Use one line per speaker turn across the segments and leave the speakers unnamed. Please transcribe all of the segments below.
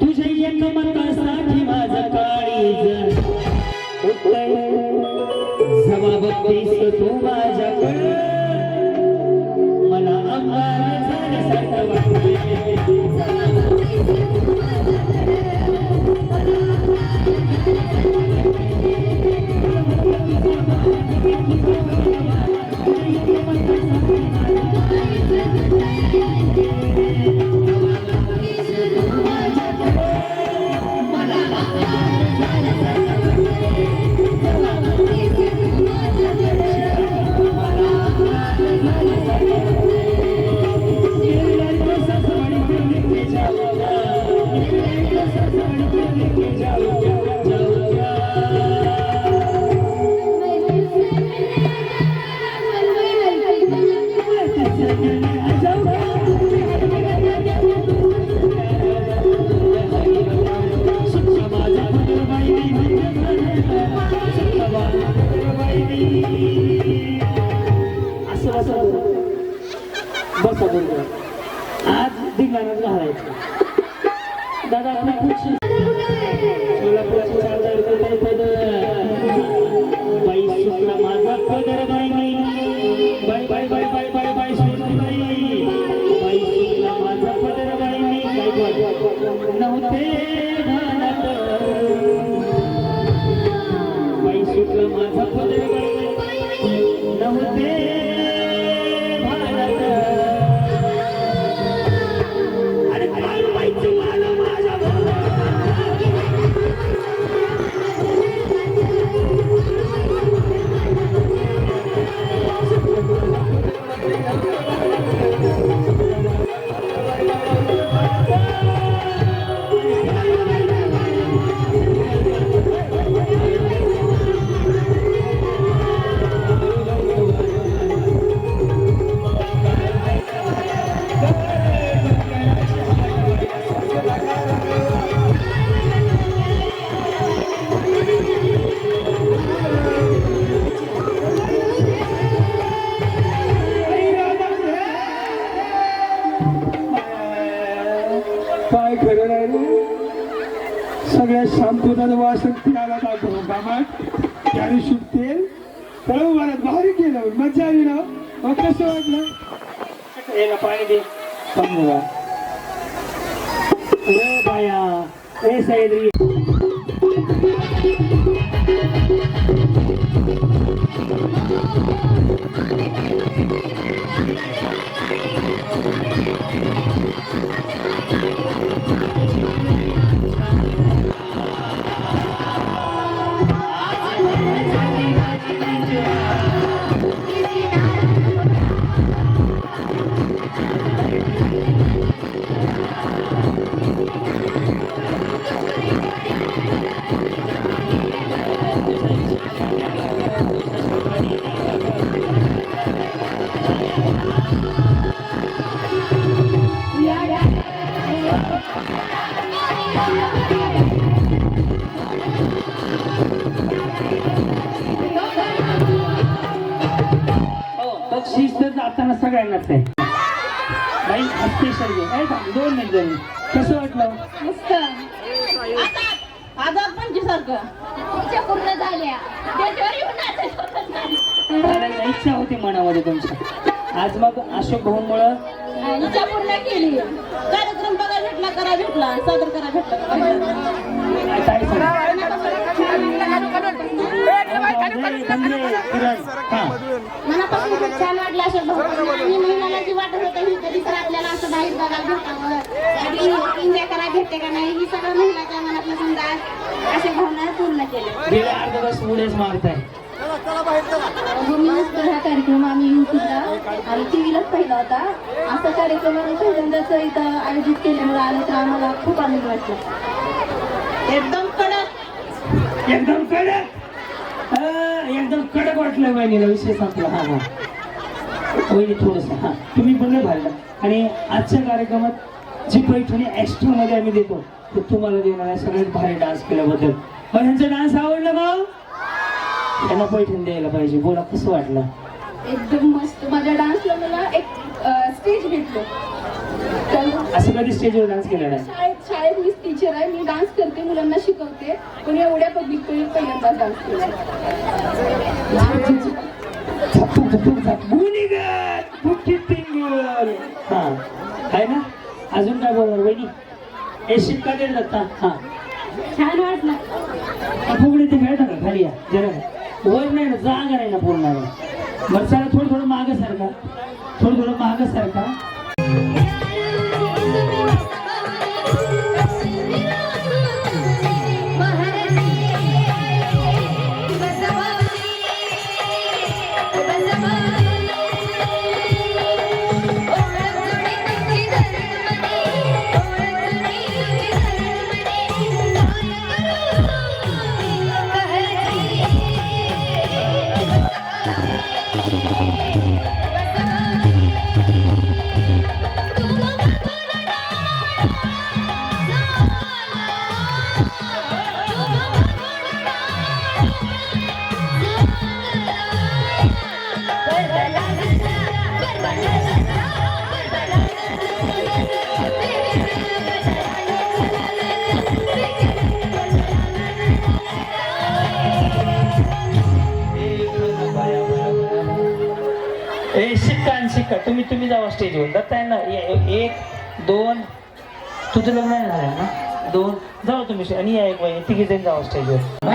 तुझे एक मतासाठी माझा मी काय बोल काय
खरं नाही सगळ्या शांतता वासन पियाला दाखव कामात त्याने सुटते तळू मला भारी केलं. मजा आली ना? मग कसं वाटलं?
याला पाणी दे. समजा बाया ए सैद्री हो थांब, दोन मिनिट दोन. कसं वाटलं?
मस्त. आजार पंचसारखं इच्छा पूर्ण झाल्या.
इच्छा होती मनामध्ये तुमच्या आज मग अशोक भाऊमुळं
इच्छा पूर्ण केली. कार्यक्रम बघा भेटला करा भेटला. सादर करा भेटला. मनापासून खूप छान वाटलं असं भाऊ आणि महिन्याला जी वाटत होतं ही कधी तर आपल्याला असं बाहेर बघायला भेटावं कधी एन्जॉय करायला भेटते का नाही ही सगळं महिलाच्या मनातलं समजा अशा भावना पूर्ण केल्या
गेले अर्धा तास उड्याच मारताय
भूमीनच हा कार्यक्रम आम्ही युट्यूबला आणि टी व्हीलाच पाहिला होता. असा कार्यक्रम आम्ही पहिल्यांदाच इथं आयोजित केल्यामुळे आलं तर आम्हाला खूप आनंद वाटला एकदम कडक.
एकदम कडक. एकदम कडक वाटलं वहिनीला विषय संपला. हा हा. वहिनी थोडस हा. तुम्ही पण लय आणि आजच्या कार्यक्रमात जी पैठणी एक्स्ट्रा मध्ये आम्ही देतो ते तुम्हाला देणार आहे सगळ्यात भारी डान्स केल्याबद्दल. मग ह्यांचा डान्स आवडला भाऊ? त्यांना पैठणी द्यायला पाहिजे. बोला कसं वाटलं?
एकदम मस्त. माझ्या डान्सला मला एक स्टेज भेटलो.
असं कधी स्टेजवर डान्स केला नाही
शाळेत शाळेत मी टीचर आहे. मी डान्स करते मुलांना शिकवते. पण एवढ्या पब्लिक पहिल्यांदाच डान्स केला
हा. आहे ना? अजून काय बोलणार? वहिनी? हे शिक्का दे दत्ता. हा.
छान वाटलं.
फुगडी ते खेळता का खाली या. जरा. वर नाही ना जागा नाही ना पूर्ण. बरं चला थोडं थोडं मागं सारखा थोडं थोडं मागं सारखा शिक्का आणि तुम्ही तुम्ही जावा स्टेजवर दत्ता आहे ना एक दोन. तुझं लग्न नाही झालं ना? दोन. जाऊ तुम्ही आणि या एक बाई तिघी जण जावा स्टेजवर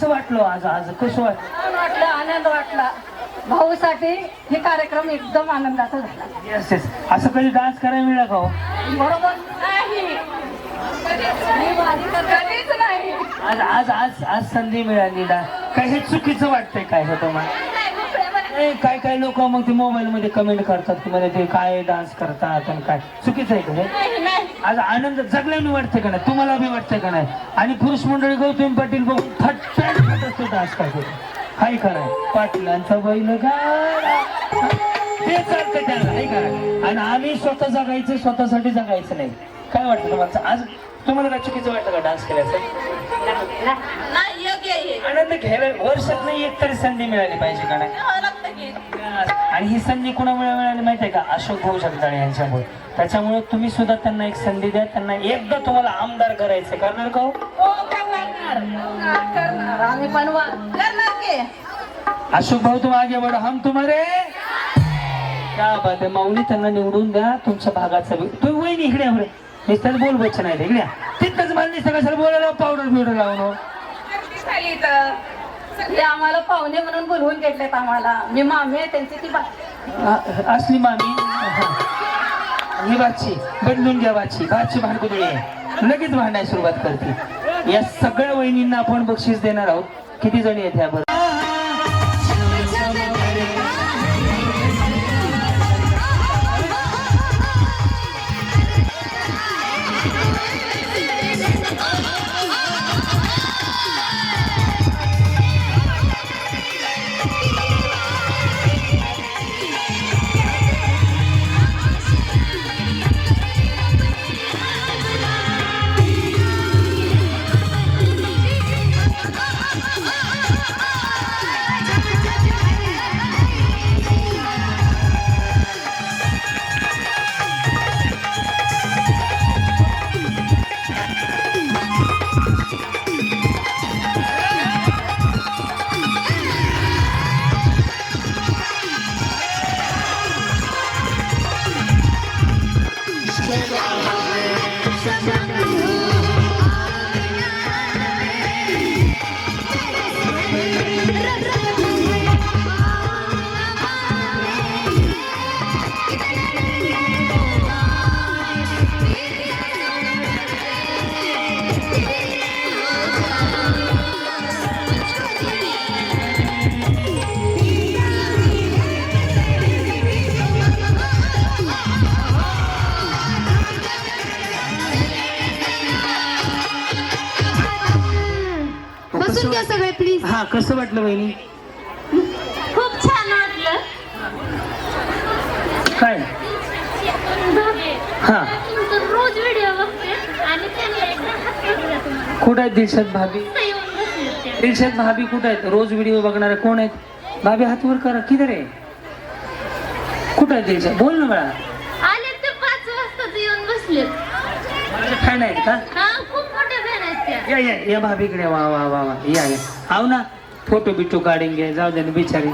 कसं वाटलं आज? आज कसं वाटलं?
छान वाटलं आनंद वाटला. भाऊसाठी हे कार्यक्रम एकदम आनंदाचा झाला.
येस येस असं कधी डान्स करायला मिळालं का हो?
बरोबर नाही. मी माझी तर कधीच नाही.
आज आज आज आज संधी मिळाली ना. काय हे चुकीचं वाटतंय काय हो तुम्हाला? नाही, काय काय लोक मग ते मोबाईल मध्ये कमेंट करतात की मला ते काय डान्स करतात आणि काय. चुकीचं आहे का हे
नाही
आज आनंद जगल्याने वाटतंय का नाही? तुम्हाला बी वाटतंय का नाही? आणि पुरुष मंडळी गौतम पाटील बघून फटफट फटत तो डान्स करतो हाय कराय पाटलांचा बैल कराय आणि आम्ही स्वतः जगायचं स्वतःसाठी जगायचं नाही. काय वाटतं तुम्हाला? आज तुम्हाला काय चुकीचं वाटतं का डान्स केल्याचं? आनंद घ्यायला वर्षात नाही एक तरी संधी मिळाली पाहिजे का नाही? आणि ही संधी कुणामुळे मिळाली माहिती आहे का? अशोक भाऊ जगदाळे यांच्यामुळे. त्याच्यामुळे तुम्ही सुद्धा त्यांना एक संधी द्या. त्यांना एकदा तुम्हाला आमदार करायचं करणार का हो?
की.
अशोक भाऊ तुम आगे बढो हम तुम्हारे. क्या बात आहे. माऊली त्यांना निवडून द्या. तुमच्या भागाचा तुम्ही वहिनी इकडे. नुसतंच बोल बच्चन आहे तिकडे तिथंच मला कशाला बोलायला पावडर बिवडर लावून
ते आम्हाला पाहुणे म्हणून बोलवून घेतलेत आम्हाला. मी मामी आहे त्यांची ती बा
असली मामी? हा. ही बाची. बदलून घ्या बाची. बाची भांडकुदळी आहे. लगेच भांडायला सुरुवात करते. या सगळ्या वहिनींना आपण बक्षीस देणार आहोत. किती जणी आहेत ह्या बरं? हा कसं वाटलं वहिनी?
खूप छान वाटलं.
काय? हा.
रोज व्हिडिओ बघते आणि
कुठं आहेत दिलशाद भाभी? दिलशाद भाभी कुठं आहेत? रोज व्हिडिओ बघणारे कोण आहेत? भाभी हात वर करा. किधर आहे? कुठं आहे दिलशाद? बोल ना मला
आले ते पाच वाजता येऊन बसले
फॅन आहेत का
हा खूप मोठ्या फॅन आहेत त्या
या या या भाभीकडे वा वा वा वा. या या. आव ना. फोटो बिटो काढून घे जाऊ दे ना बिचारी.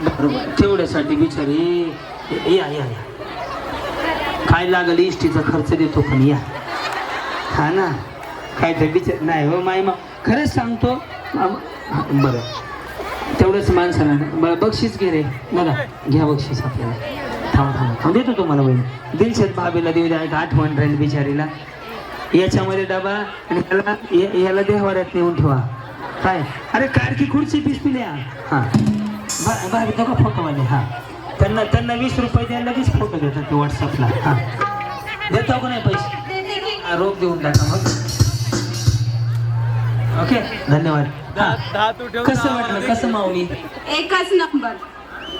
बरोबर. तेवढ्यासाठी बिचारी. या या या. काय लागल इष्टीचा खर्च देतो पण या. हा ना. काय तर बिचार. नाही हो माय मा खरंच सांगतो. बरं. तेवढंच माणसाला बरं बक्षीस घे रे. बघा घ्या बक्षीस आपल्याला. थांबा थांबा थांब. देतो तुम्हाला बहीण दिलशेत भाभीला देऊ द्या आठवण राहील बिचारीला. याच्यामध्ये डबा आणि ह्याला या- ह्याला देहवाड्यात नेऊन ठेवा. काय? अरे कार की खुर्ची पीस पिल्या हां. बा- भाभी तो का फोटोवाले हां. त्यांना त्यांना वीस रुपये द्यायला लगेच फोटो देतात ते व्हॉट्सअपला हां. देतो का नाही पैसे? रोख देऊन टाका मग. ओके? धन्यवाद. हा. कसं वाटलं? कसं माऊली?
एकच नंबर.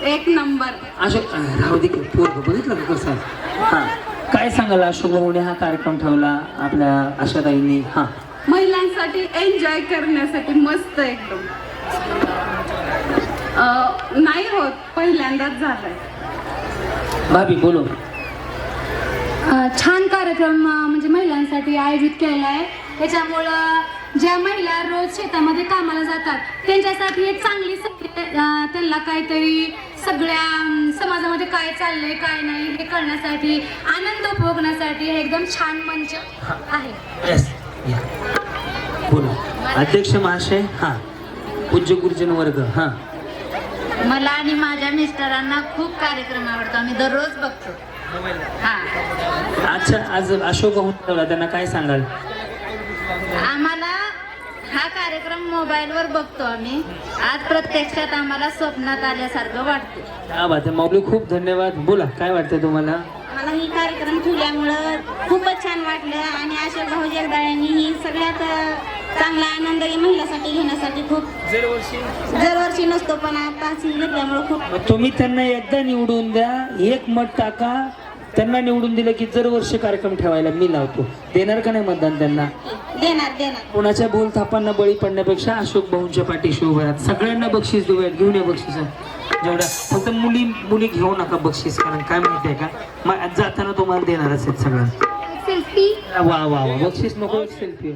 एक नंबर.
अशोक राहू दे की, पोरगं बघितलं का कसं? आहे? हां. काय सांगाल अशोक भाऊने हा कार्यक्रम ठेवला आपल्या आशाताईंनी? हां.
महिलांसाठी एन्जॉय करण्यासाठी मस्त एकदम. अं, नाही होत पहिल्यांदाच झालंय.
भाभी बोलो.
छान कार्यक्रम अ, म्हणजे महिलांसाठी आयोजित केलेला आहे त्याच्यामुळं ज्या महिला रोज शेतामध्ये कामाला जातात त्यांच्यासाठी एक चांगली संधी आहे. अ, त्यांना काहीतरी सगळ्या समाजामध्ये काय चाललंय काय नाही हे कळण्यासाठी आनंद उपभोगण्यासाठी हे एकदम छान मंच आहे.
येस या बोला. अध्यक्ष महाशय हां. पूज्य गुरुजन वर्ग हां.
मला आणि माझ्या मिस्टरांना खूप कार्यक्रम आवडतो. आम्ही दररोज बघतो. हा
अच्छा आज अशोक त्यांना काय सांगाल?
कार्यक्रम मोबाईलवर बघतो आम्ही. आज प्रत्यक्षात आम्हाला स्वप्नात आल्यासारखं वाटतं
बात आहे माऊली खूप धन्यवाद. बोला काय वाटतं तुम्हाला?
मला ही कार्यक्रम ठेवल्यामुळं खूपच छान वाटलं आणि अशोक भाऊ जगदाळ्यांनी ही सगळ्यात अं, चांगला आनंद ही महिलासाठी घेण्यासाठी खूप दरवर्षी नसतो पण आताच ही घेतल्यामुळं खूप
मग तुम्ही त्यांना एकदा निवडून द्या. एक मत टाका. त्यांना निवडून दिलं की दरवर्षी कार्यक्रम ठेवायला मी लावतो. देणार का नाही मतदान त्यांना?
देणार देणार.
कोणाच्या बोल थापांना बळी पडण्यापेक्षा अशोक भाऊंच्या पाठीशी उभे राहत सगळ्यांना बक्षीस देऊयात घेऊन या बक्षीस. जेवढ्या फक्त मुली मुली घेऊ नका बक्षीस कारण काय माहिती आहे का? मग जाताना तुम्हाला देणारच आहेत सगळ्यांना
सेल्फी
वा वा वा. बक्षीस नको सेल्फी